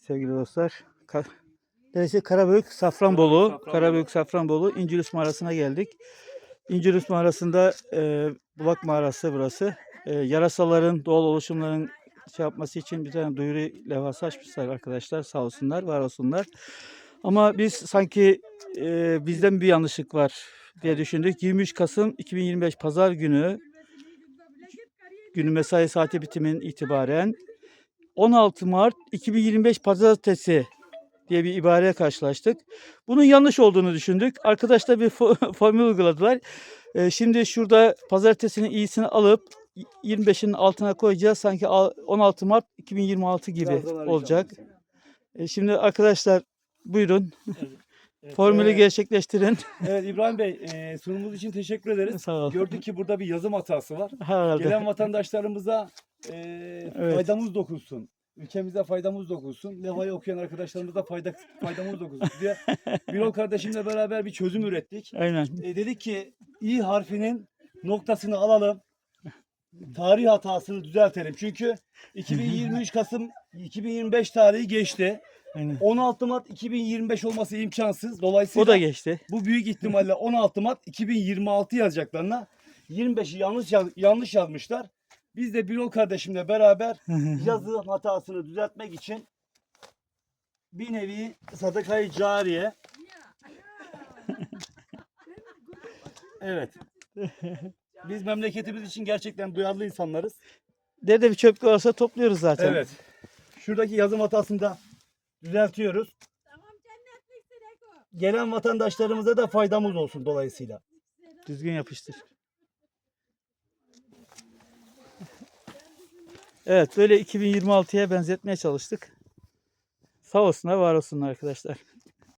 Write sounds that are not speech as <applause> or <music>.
Sevgili dostlar, Ka neresi? Karabük, Safranbolu, Safranbolu. Karabük, Safranbolu, İncilüs mağarasına geldik. İncilüs mağarasında e, Bulak mağarası burası. E, yarasaların, doğal oluşumların şey yapması için bir tane duyuru levhası açmışlar arkadaşlar. Sağ olsunlar, var olsunlar. Ama biz sanki e, bizden bir yanlışlık var diye düşündük. 23 Kasım 2025 Pazar günü günü mesai saati bitimin itibaren 16 Mart 2025 Pazartesi diye bir ibareye karşılaştık. Bunun yanlış olduğunu düşündük. Arkadaşlar bir fo- <laughs> formül uyguladılar. Ee, şimdi şurada pazartesinin iyisini alıp 25'in altına koyacağız. Sanki al- 16 Mart 2026 gibi olacak. Ee, şimdi arkadaşlar buyurun <laughs> Evet, formülü e, gerçekleştirin. <laughs> Evet İbrahim Bey e, sunumunuz için teşekkür ederiz. Sağ ol. Gördük ki burada bir yazım hatası var. Herhalde. Gelen vatandaşlarımıza e, Evet. faydamız dokunsun. Ülkemize faydamız dokunsun. Levhayı okuyan arkadaşlarımıza fayda, faydamız dokunsun diye Birol kardeşimle beraber bir çözüm ürettik. Aynen. E, dedik ki i harfinin noktasını alalım. Tarih hatasını düzeltelim. Çünkü 2023 Kasım 2025 tarihi geçti. Aynen. 16 Mart 2025 olması imkansız. Dolayısıyla O da geçti. bu büyük ihtimalle 16 Mart 2026 yazacaklarına 25'i yanlış yaz- yanlış yazmışlar. Biz de Birol kardeşimle beraber yazı hatasını düzeltmek için bir nevi sadakayı cariye <laughs> Evet. Biz memleketimiz için gerçekten duyarlı insanlarız. Nerede bir çöplük varsa topluyoruz zaten. Evet. Şuradaki yazım hatasını da düzeltiyoruz. Gelen vatandaşlarımıza da faydamız olsun dolayısıyla. Düzgün yapıştır. Evet böyle 2026'ya benzetmeye çalıştık. Sağ olsunlar var olsunlar arkadaşlar.